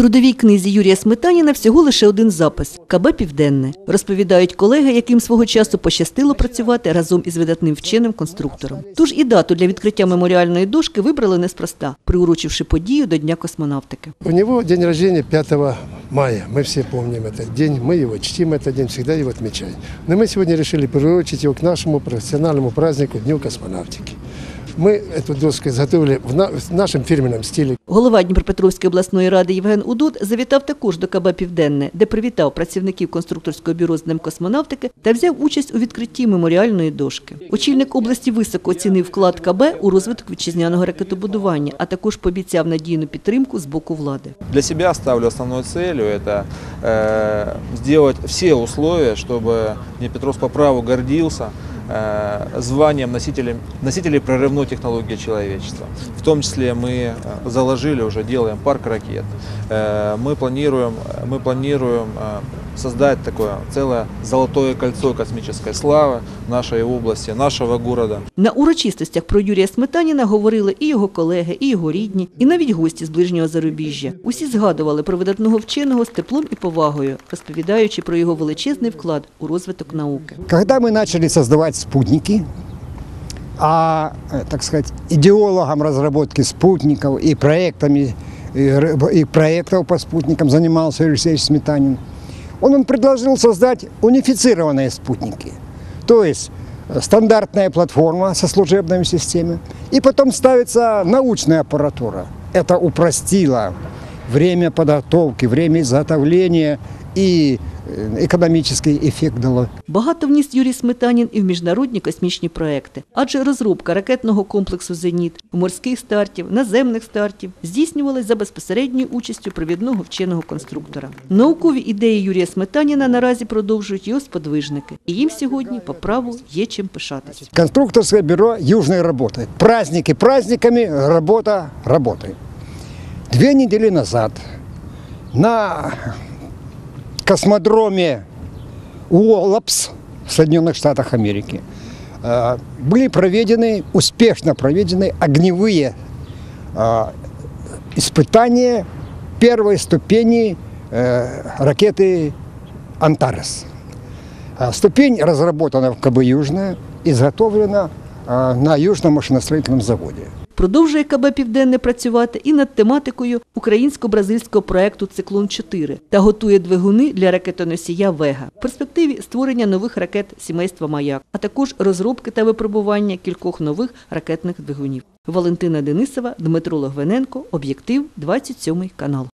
трудовій книзі Юрія Сметаніна всього лише один запис КБ Південне. Розповідають колеги, яким свого часу пощастило працювати разом із видатним вченим конструктором. Тож і дату для відкриття меморіальної дошки вибрали неспроста, приурочивши подію до Дня космонавтики. У него день рождения 5 мая. Мы все помним этот день, мы его чтим этот день, всегда его отмечаем. Но мы сегодня решили приурочить его к нашему профессиональному празднику Дню космонавтики. Мы эту доску изготовили в, на- в нашем фирменном стиле. Голова Дніпропетровської обласної ради Євген Удуд завітав також до КБ Південне, де привітав працівників конструкторського бюро з Днем космонавтики та взяв участь у відкритті меморіальної дошки. Очільник області високо оцінив вклад КБ у розвиток вітчизняного ракетобудування, а також пообіцяв надійну підтримку з боку влади. Для себя ставлю основной целью это э, сделать все условия, чтобы Днепропетровск по праву гордился э, званием носителей, носителей прорывной технологии человечества. В том числе мы э, заложили, уже делаем парк ракет. Э, мы планируем, мы планируем э, создать такое целое золотое кольцо космической славы нашей области, нашего города. На урочистостях про Юрія Сметаніна говорили і його колеги, і його рідні, і навіть гості з ближнього зарубіжжя. Усі згадували про видатного вченого з теплом і повагою, розповідаючи про його величезний вклад у розвиток науки. Когда мы начали создавать спутники, а, э, так сказать, идеологом разработки спутников и проектами, и, р- и проектов по спутникам занимался Юрий Алексеевич Сметанин, Он, он предложил создать унифицированные спутники. То есть э, стандартная платформа со служебными системами, и потом ставится научная аппаратура. Это упростило время подготовки, время изготовления и э, экономический эффект дало. Багато вніс Юрій Сметанін і в міжнародні космічні проекти, адже розробка ракетного комплексу «Зеніт», морських стартів, наземних стартів здійснювалась за безпосередньою участю провідного вченого конструктора. Наукові ідеї Юрія Сметаніна наразі продовжують його сподвижники, і їм сьогодні по праву є чим пишатись. Конструкторское бюро Южной работает. Праздники праздниками, работа работой. Две недели назад на космодроме Уоллапс в Соединенных Штатах Америки э, были проведены, успешно проведены огневые э, испытания первой ступени э, ракеты «Антарес». А Ступень разработана в КБ «Южная», изготовлена а, на Южном машиностроительном заводе. Продовжує КБ Південне працювати і над тематикою українсько-бразильського проекту Циклон 4 та готує двигуни для ракетоносія Вега. В перспективі створення нових ракет сімейства Маяк, а також розробки та випробування кількох нових ракетних двигунів. Валентина Денисова, Дмитро Логвиненко, об'єктив 27 канал.